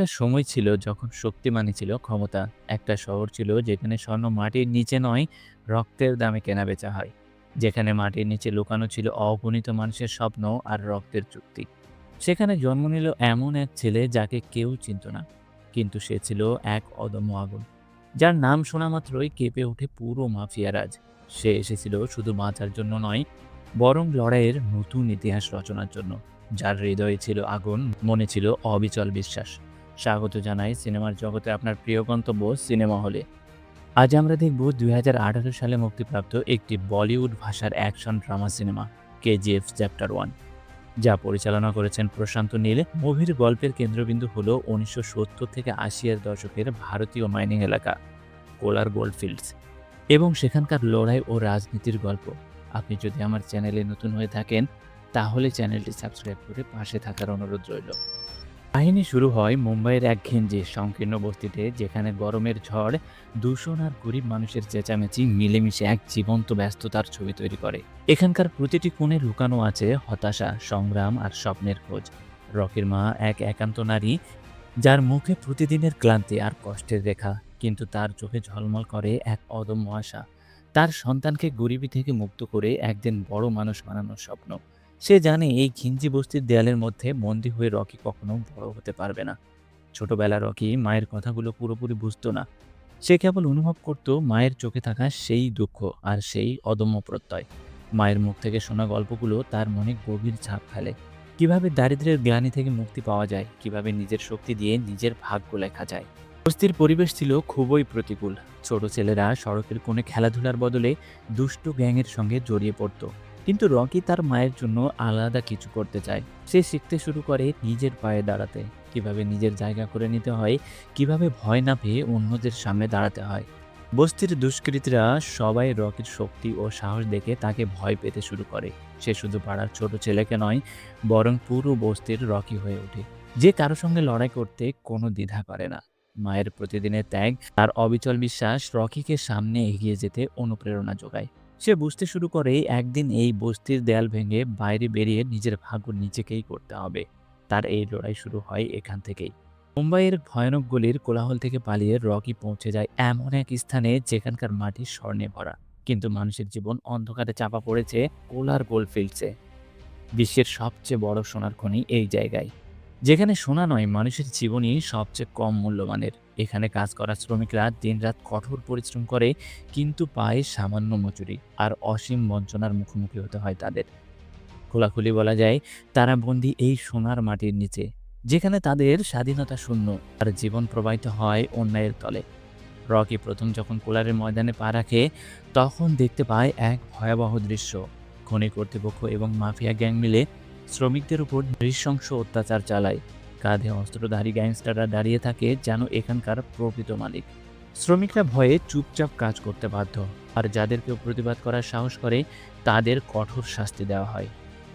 একটা সময় ছিল যখন শক্তি মানে ছিল, ক্ষমতা একটা শহর ছিল যেখানে স্বর্ণ মাটির নিচে নয়, রক্তের দামে কেনা বেচা হয়। যেখানে মাটির নিচে লুকানো ছিল অগণিত মানুষের স্বপ্ন আর রক্তের চুক্তি। সেখানে জন্ম নিল এমন এক ছেলে যাকে কেউ চিনত না, কিন্তু সে ছিল এক অদম্য আগুন। যার নাম শোনা মাত্রই কেঁপে ওঠে পুরো মাফিয়া রাজ। সে এসেছিল শুধু বাঁচার জন্য নয়, বরং লড়াইয়ের নতুন ইতিহাস রচনার জন্য। যার হৃদয়ে ছিল আগুন, মনে ছিল অবিচল বিশ্বাস। স্বাগত জানাই সিনেমার জগতে আপনার প্রিয় গন্তব্য সিনেমা হলে। আজ আমরা দেখব দু হাজার আঠারো সালে মুক্তিপ্রাপ্ত একটি বলিউড ভাষার action drama cinema KGF chapter one যা পরিচালনা করেছেন প্রশান্ত নীল। মুভির গল্পের কেন্দ্রবিন্দু হল উনিশশো সত্তর থেকে আশি এর দশকের ভারতীয় মাইনিং এলাকা, কোলার গোল্ডফিল্ডস এবং সেখানকার লড়াই ও রাজনীতির গল্প। আপনি যদি আমার চ্যানেলে নতুন হয়ে থাকেন, তাহলে চ্যানেলটি সাবস্ক্রাইব করে পাশে থাকার অনুরোধ রইল। কাহিনী শুরু হয় মুম্বাইয়ের এক ঘেঞ্জি সংকীর্ণ বস্তিতে, যেখানে গরমের ঝড়, দূষণ আর গরিব মানুষের চেঁচামেচি মিলেমিশে এক জীবন্ত ব্যস্ততার ছবি তৈরি করে। এখানকার প্রতিটি কোণে লুকানো আছে হতাশা, সংগ্রাম আর স্বপ্নের খোঁজ। রকির মা এক একান্ত নারী, যার মুখে প্রতিদিনের ক্লান্তি আর কষ্টের রেখা, কিন্তু তার চোখে ঝলমল করে এক অদম্য আশা। তার সন্তানকে গরিবি থেকে মুক্ত করে একদিন বড় মানুষ বানানোর স্বপ্ন। সে জানে এই ঘিঞ্জি বস্তির দেয়ালের মধ্যে বন্দী হয়ে রকি কখনো বড় হতে পারবে না। ছোটবেলা রকি মায়ের কথাগুলো পুরোপুরি বুঝতো না। সে কেবল অনুভব করত মায়ের চোখে থাকা সেই দুঃখ আর সেই অদম্য প্রত্যয়। মায়ের মুখ থেকে শোনা গল্পগুলো তার মনে গভীর ছাপ ফেলে। কীভাবে দারিদ্র্যের গ্লানি থেকে মুক্তি পাওয়া যায়, কীভাবে নিজের শক্তি দিয়ে নিজের ভাগ্য লেখা যায়। বস্তির পরিবেশ ছিল খুবই প্রতিকূল। ছোট ছেলেরা সড়কের কোণে খেলাধুলার বদলে দুষ্টু গ্যাংয়ের সঙ্গে জড়িয়ে পড়তো। কিন্তু রকি তার মায়ের জন্য আলাদা কিছু করতে চায়। সে শিখতে শুরু করে নিজের পায়ে দাঁড়াতে, কীভাবে নিজের জায়গা করে নিতে হয়, কীভাবে ভয় না পেয়ে অন্যদের সামনে দাঁড়াতে হয়। বস্তির দুষ্কৃতীরা সবাই রকির শক্তি ও সাহস দেখে তাকে ভয় পেতে শুরু করে। সে শুধু পাড়ার ছোট ছেলেকে নয়, বরং পুরো বস্তির রকি হয়ে ওঠে। যে কারও সঙ্গে লড়াই করতে কোনো দ্বিধা করে না। মায়ের প্রতিদিনের ত্যাগ, তার অবিচল বিশ্বাস রকিকে সামনে এগিয়ে যেতে অনুপ্রেরণা যোগায়। সে বুঝতে শুরু করে, একদিন এই বস্তির দেয়াল ভেঙে বাইরে বেরিয়ে নিজের ভাগ্য নিজেকেই করতে হবে। তার এই লড়াই শুরু হয় এখান থেকেই। মুম্বাইয়ের ভয়ানক গলির কোলাহল থেকে পালিয়ে রকি পৌঁছে যায় এমন এক স্থানে যেখানকার মাটি স্বর্ণে ভরা। কিন্তু মানুষের জীবন অন্ধকারে চাপা পড়েছে কোলার গোল্ডফিল্ডসে বিশ্বের সবচেয়ে বড় সোনার খনি এই জায়গায়। যেখানে সোনা নয়, মানুষের জীবনই সবচেয়ে কম মূল্যমানের এখানে কাজ করা শ্রমিকরা দিনরাত কঠোর পরিশ্রম করে, কিন্তু পায় সামান্য মজুরি আর অসীম বঞ্চনার মুখোমুখি হতে হয় তাদের। খোলাখুলি বলা যায়, তারা বন্দি এই সোনার মাটির নিচে, যেখানে তাদের স্বাধীনতা শূন্য আর জীবন প্রবাহিত হয় অন্যায়ের তলে। রকি প্রথম যখন কোলারের ময়দানে পা রাখে, তখন দেখতে পায় এক ভয়াবহ দৃশ্য। খনি কর্তৃপক্ষ এবং মাফিয়া গ্যাং মিলে শ্রমিকদের উপর নৃশংস অত্যাচার চালায়। কাঁধে অস্ত্রধারী গ্যাংস্টাররা দাঁড়িয়ে থাকে যেন এখানকার প্রকৃত মালিক। শ্রমিকরা ভয়ে চুপচাপ কাজ করতে বাধ্য। আর যাদের কেউ প্রতিবাদ করার সাহস করে, তাদের কঠোর শাস্তি দেওয়া হয়।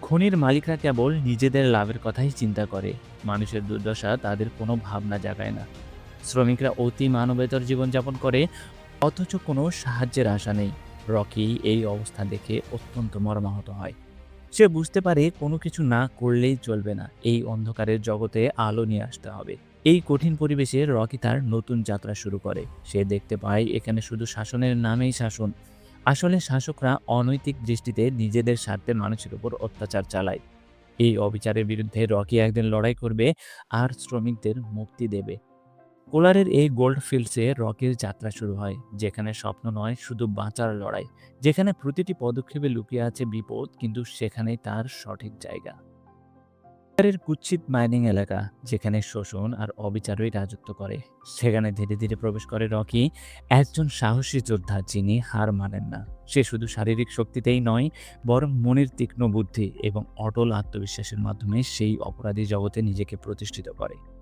খনির মালিকরা কেবল নিজেদের লাভের কথাই চিন্তা করে। মানুষের দুর্দশা তাদের কোনো ভাবনা জাগায় না। শ্রমিকরা অতি মানবেতর জীবনযাপন করে, অথচ কোনো সাহায্যের আশা নেই। রকি এই অবস্থা দেখে অত্যন্ত মর্মাহত হয়। সে বুঝতে পারে কোনো কিছু না করলেই চলবে না। এই অন্ধকারের জগতে আলো নিয়ে আসতে হবে। এই কঠিন পরিবেশে রকি তার নতুন যাত্রা শুরু করে। সে দেখতে পায় এখানে শুধু শাসনের নামেই শাসন। আসলে শাসকরা অনৈতিক দৃষ্টিতে নিজেদের স্বার্থের মানুষের উপর অত্যাচার চালায়। এই অবিচারের বিরুদ্ধে রকি একদিন লড়াই করবে আর শ্রমিকদের মুক্তি দেবে। কোলারের এই গোল্ড ফিল্ডসে রকির যাত্রা শুরু হয়, যেখানে স্বপ্ন নয়, শুধু বাঁচার লড়াই। যেখানে প্রতিটি পদক্ষেপে লুকিয়ে আছে বিপদ, কিন্তু সেখানেই তার সঠিক জায়গা। কোলারের কুচ্ছিত মাইনিং এলাকা, যেখানে শোষণ আর অবিচারই রাজত্ব করে। সেখানে ধীরে ধীরে প্রবেশ করে রকি। একজন সাহসী যোদ্ধা, যিনি হার মানেন না। সে শুধু শারীরিক শক্তিতেই নয়, বরং মনের তীক্ষ্ণ বুদ্ধি এবং অটল আত্মবিশ্বাসের মাধ্যমে সেই অপরাধী জগতে নিজেকে প্রতিষ্ঠিত করে।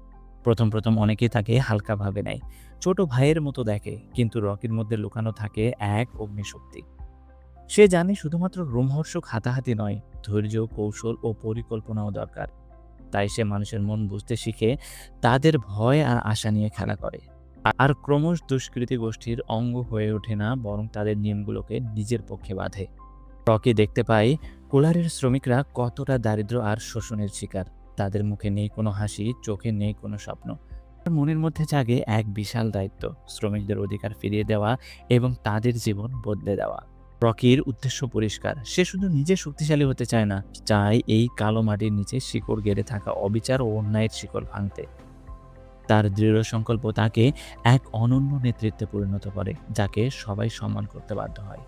প্রথম প্রথম অনেকেই তাকে হালকাভাবে নেয়। ছোট ভাইয়ের মতো দেখে, কিন্তু রকির মধ্যে লুকানো থাকে এক অগ্নিশক্তি। সে জানে শুধুমাত্র রোমহর্ষক হাতাহাতি নয়, ধৈর্য, কৌশল ও পরিকল্পনাও দরকার। তাই সে মানুষের মন বুঝতে শিখে, তাদের ভয় আর আশা নিয়ে খেলা করে। আর ক্রমশ দুষ্কৃতী গোষ্ঠীর অঙ্গ হয়ে ওঠে না, বরং তাদের নিয়মগুলোকে নিজের পক্ষে বাঁধে। রকি দেখতে পাই কোলারের শ্রমিকরা কতটা দারিদ্র আর শোষণের শিকার। তাদের মুখে নেই কোনো হাসি, চোখে নেই কোনো স্বপ্ন। মনের মধ্যে জাগে এক বিশাল দায়িত্ব, শ্রমিকদের অধিকার ফিরিয়ে দেওয়া এবং তাদের জীবন বদলে দেওয়া। রকির উদ্দেশ্য পরিষ্কার, সে শুধু নিজে শক্তিশালী হতে চায় না, চায় এই কালো মাটির নিচে শিকড় গেড়ে থাকা অবিচার ও অন্যায়ের শিকড় ভাঙতে। তার দৃঢ় সংকল্প তাকে এক অনন্য নেতৃত্বে পরিণত করে, যাকে সবাই সম্মান করতে বাধ্য হয়।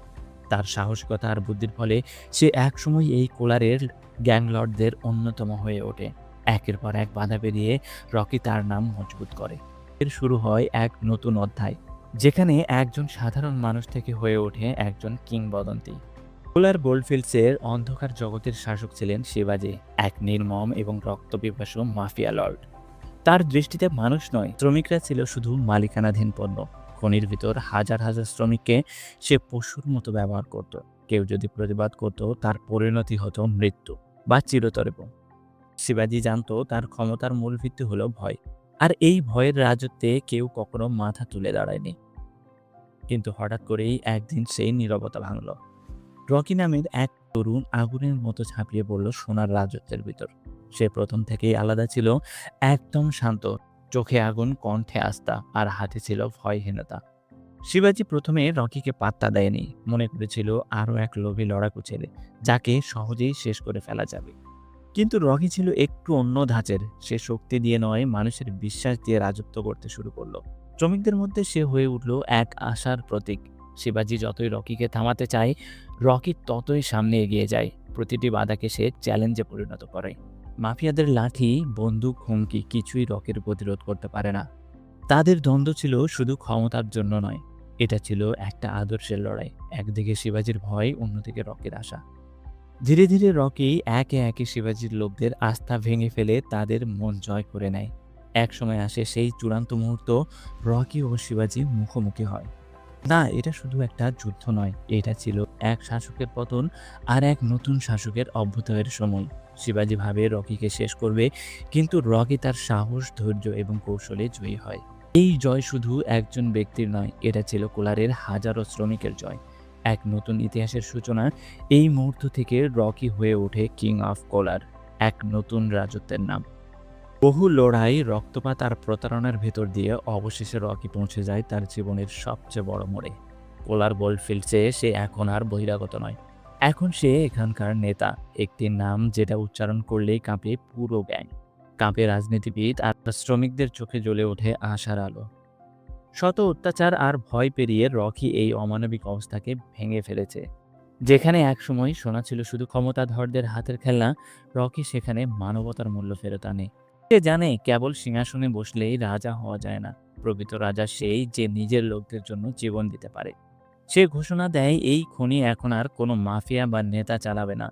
তার সাহসিকতা আর বুদ্ধির ফলে সে একসময় এই কোলারের গ্যাংলর্ডদের অন্যতম হয়ে ওঠে। একের পর এক বাধা পেরিয়ে রকি তার নাম মজবুত করে। এর শুরু হয় এক নতুন অধ্যায়, যেখানে একজন সাধারণ মানুষ থেকে হয়ে ওঠে একজন কিংবদন্তি। কোলার গোল্ডফিল্ডসের অন্ধকার জগতের শাসক ছিলেন শিবাজি, এক নির্মম এবং রক্তপিপাসু মাফিয়া লর্ড। তার দৃষ্টিতে মানুষ নয়, শ্রমিকরা ছিল শুধু মালিকানাধীন পণ্য। খনির ভিতর হাজার হাজার শ্রমিককে সে পশুর মতো ব্যবহার করত। কেউ যদি প্রতিবাদ করত, তার পরিণতি হতো মৃত্যু বা চিরতরেব শিবাজি জানতো তার ক্ষমতার মূল ভিত্তি হলো ভয়। আর এই ভয়ের রাজত্বে কেউ কখনো মাথা তুলে দাঁড়ায়নি। কিন্তু হঠাৎ করেই একদিন সেই নীরবতা ভাঙল। রকি নামের এক তরুণ আগুনের মতো ঝাঁপিয়ে পড়ল সোনার রাজত্বের ভিতর। সে প্রথম থেকেই আলাদা ছিল, একদম শান্ত। চোখে আগুন, কণ্ঠে আস্থা আর হাতে ছিল ভয়হীনতা। শিবাজি প্রথমে রকিকে পাত্তা দেয়নি। মনে করেছিল আরও এক লোভী লড়াকু ছেলে, যাকে সহজেই শেষ করে ফেলা যাবে। কিন্তু রকি ছিল একটু অন্য ধাঁচের। সে শক্তি দিয়ে নয়, মানুষের বিশ্বাস দিয়ে রাজত্ব করতে শুরু করল। শ্রমিকদের মধ্যে সে হয়ে উঠল এক আশার প্রতীক। শিবাজি যতই রকিকে থামাতে চায়, রকি ততই সামনে এগিয়ে যায়। প্রতিটি বাধাকে সে চ্যালেঞ্জে পরিণত করে। মাফিয়াদের লাঠি, বন্দুক, হুমকি কিছুই রকের প্রতিরোধ করতে পারে না। তাদের দ্বন্দ্ব ছিল শুধু ক্ষমতার জন্য নয়, এটা ছিল একটা আদর্শের লড়াই, একদিকে শিবাজির ভয়, অন্যদিকে রকের আশা। ধীরে ধীরে রকি একে একে শিবাজির লোকদের আস্থা ভেঙে ফেলে তাদের মন জয় করে নেয়। এক সময় আসে সেই চূড়ান্ত মুহূর্ত, রকি ও শিবাজি মুখোমুখি হয়। না, এটা শুধু একটা যুদ্ধ নয়, এটা ছিল এক শাসকের পতন আর এক নতুন শাসকের অভ্যুদয়ের সময়। শিবাজি ভাবে রকিকে শেষ করবে, কিন্তু রকি তার সাহস, ধৈর্য এবং কৌশলে জয়ী হয়। এই জয় শুধু একজন ব্যক্তির নয়, এটা ছিল কোলারের হাজারো শ্রমিকের জয়। এক নতুন ইতিহাসের সূচনা, এই মুহূর্ত থেকে রকি হয়ে ওঠে কিং অফ কোলার এক নতুন রাজত্বের নাম। বহু লড়াই, রক্তপাত আর প্রতারণার ভেতর দিয়ে অবশেষে রকি পৌঁছে যায় তার জীবনের সবচেয়ে বড় মোড়ে। কোলার গোল্ডফিল্ডসে সে এখন আর বহিরাগত নয়। এখন সে এখানকার নেতা। একটি নাম যেটা উচ্চারণ করলেই কাঁপে পুরো গ্যাং। কাঁপে রাজনীতিবিদ আর শ্রমিকদের চোখে জ্বলে ওঠে আশার আলো। শত অত্যাচার আর ভয় পেরিয়ে রকি এই অমানবিক অবস্থাকে ভেঙে ফেলেছে। যেখানে একসময় শোনা ছিল শুধু ক্ষমতাধরদের হাতের খেলনা, রকি সেখানে মানবতার মূল্য ফেরত আনে। সে জানে কেবল সিংহাসনে বসলেই রাজা হওয়া যায় না। প্রকৃত রাজা সেই যে নিজের লোকদের জন্য জীবন দিতে পারে। সে ঘোষণা দেয়, এই খনি এখন আর কোনো মাফিয়া বা নেতা চালাবে না।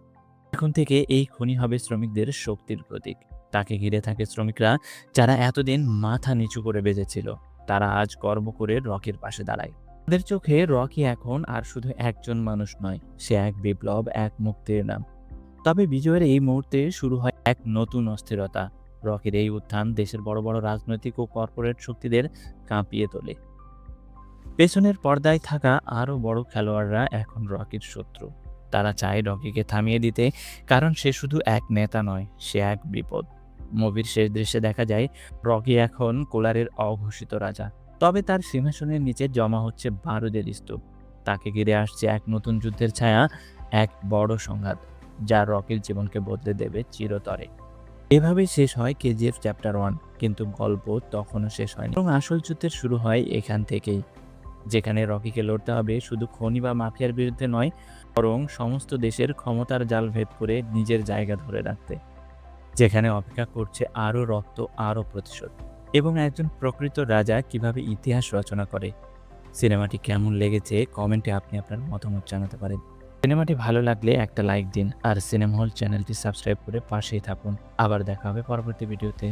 এখন থেকে এই খনি হবে শ্রমিকদের শক্তির প্রতীক। তাকে ঘিরে থাকে শ্রমিকরা যারা এতদিন মাথা নিচু করে বেঁচেছিল। তারা আজ গর্ব করে রকির পাশে দাঁড়ায়। তাদের চোখে রকি এখন আর শুধু একজন মানুষ নয়, সে এক বিপ্লব, এক মুক্তির নাম। তবে বিজয়ের এই মুহূর্তে শুরু হয় এক নতুন অস্থিরতা। রকির এই উত্থান দেশের বড় বড় রাজনৈতিক ও কর্পোরেট শক্তিদের কাঁপিয়ে তোলে। পেছনের পর্দায় থাকা আরও বড় খেলোয়াড়রা এখন রকির শত্রু। তারা চায় রকিকে থামিয়ে দিতে, কারণ সে শুধু এক নেতা নয়, সে এক বিপদ। মুভির শেষ দৃশ্যে দেখা যায়, রকি এখন কোলারের অঘোষিত রাজা। তবে তার সিংহাসনের নিচে জমা হচ্ছে বারুদের স্তূপ। তাকে ঘিরে আসছে এক নতুন যুদ্ধের ছায়া, এক বড় সংঘাত, যা রকির জীবনকে বদলে দেবে চিরতরে। এভাবেই শেষ হয় কেজিএফ চ্যাপ্টার ওয়ান, কিন্তু গল্প তখনও শেষ হয়নি। এবং আসল যুদ্ধের শুরু হয় এখান থেকেই। যেখানে রকিকে লড়তে হবে শুধু খনি বা মাফিয়ার বিরুদ্ধে নয়, বরং সমস্ত দেশের ক্ষমতার জাল ভেদ করে নিজের জায়গা ধরে রাখতে, যেখানে অপেক্ষা করছে আরও রক্ত, আরও প্রতিশোধ। এবং একজন প্রকৃত রাজা কীভাবে ইতিহাস রচনা করে? সিনেমাটি কেমন লেগেছে? কমেন্টে আপনি আপনার মতামত জানাতে পারেন। সিনেমাটি ভালো লাগলে একটা লাইক দিন, আর সিনেমা হল চ্যানেলটি সাবস্ক্রাইব করে পাশেই থাকুন। আবার দেখা হবে পরবর্তী ভিডিওতে।